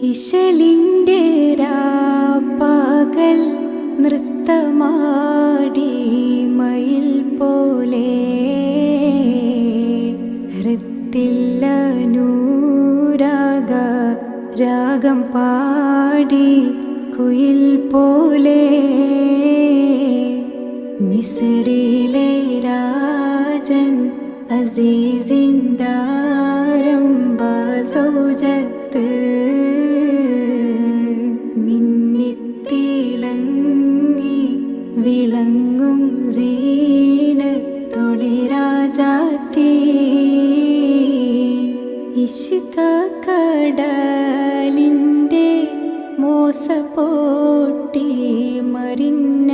ഇശലിന്റെ രാപ്പകൽ നൃത്തമാടി മയിൽ പോലെ ഹൃത്തില്ല നൂരാഗ രാഗം പാടി കുയിൽ പോലെ മിസറിലെ രാജൻ അസീസിന്ദാരംഭ സൗജത്ത് മിന്നിത്തിളങ്ങി വിളങ്ങും സീനത്തൊടി രാജാത്തീ. ഇഷ്ക കടലിന്റെ മോസ പോട്ടി മറിഞ്ഞല്ലോ